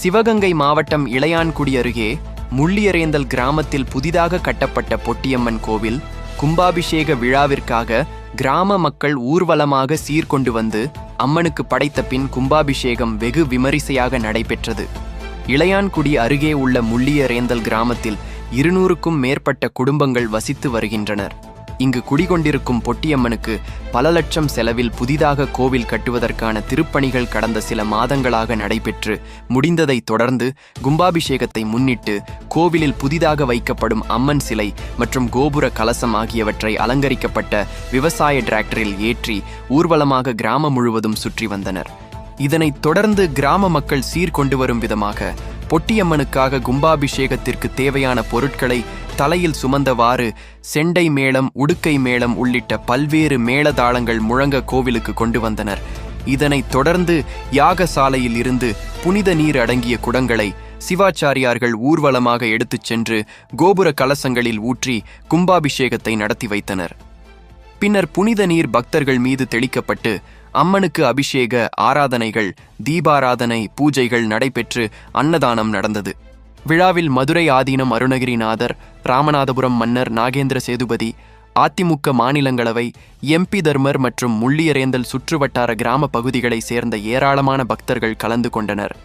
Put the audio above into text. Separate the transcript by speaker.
Speaker 1: சிவகங்கை மாவட்டம் இளையான்குடி அருகே முள்ளியரேந்தல் கிராமத்தில் புதிதாக கட்டப்பட்ட பொட்டியம்மன் கோவில் கும்பாபிஷேக விழாவிற்காக கிராம மக்கள் ஊர்வலமாக சீர்கொண்டு வந்து அம்மனுக்கு படைத்த பின் கும்பாபிஷேகம் வெகு விமரிசையாக நடைபெற்றது. இளையான்குடி அருகே உள்ள முள்ளியரேந்தல் கிராமத்தில் இருநூறுக்கும் மேற்பட்ட குடும்பங்கள் வசித்து வருகின்றனர். இங்கு குடிகொண்டிருக்கும் பொட்டியம்மனுக்கு பல லட்சம் செலவில் புதிதாக கோவில் கட்டுவதற்கான திருப்பணிகள் கடந்த சில மாதங்களாக நடைபெற்று முடிந்ததைத் தொடர்ந்து கும்பாபிஷேகத்தை முன்னிட்டு கோவிலில் புதிதாக வைக்கப்படும் அம்மன் சிலை மற்றும் கோபுர கலசம் ஆகியவற்றை அலங்கரிக்கப்பட்ட விவசாய டிராக்டரில் ஏற்றி ஊர்வலமாக கிராமம் முழுவதும் சுற்றி வந்தனர். இதனைத் தொடர்ந்து கிராம மக்கள் சீர்கொண்டு வரும் விதமாக பொட்டியம்மனுக்காக கும்பாபிஷேகத்திற்கு தேவையான பொருட்களை தலையில் சுமந்தவாறு செண்டை மேளம் உடுக்கை மேளம் உள்ளிட்ட பல்வேறு மேளதாளங்கள் முழங்க கோவிலுக்கு கொண்டு வந்தனர். இதனைத் தொடர்ந்து யாகசாலையில் இருந்து புனித நீர் அடங்கிய குடங்களை சிவாச்சாரியார்கள் ஊர்வலமாக எடுத்துச் சென்று கோபுர கலசங்களில் ஊற்றி கும்பாபிஷேகத்தை நடத்தி வைத்தனர். பின்னர் புனித நீர் பக்தர்கள் மீது தெளிக்கப்பட்டு அம்மனுக்கு அபிஷேக ஆராதனைகள் தீபாராதனை பூஜைகள் நடைபெற்று அன்னதானம் நடந்தது. விழாவில் மதுரை ஆதீனம் அருணகிரிநாதர் ராமநாதபுரம் மன்னர் நாகேந்திர சேதுபதி அதிமுக மாநிலங்களவை எம்பி தர்மர் மற்றும் முள்ளியரேந்தல் சுற்றுவட்டார கிராம பகுதிகளைச் சேர்ந்த ஏராளமான பக்தர்கள் கலந்து கொண்டனர்.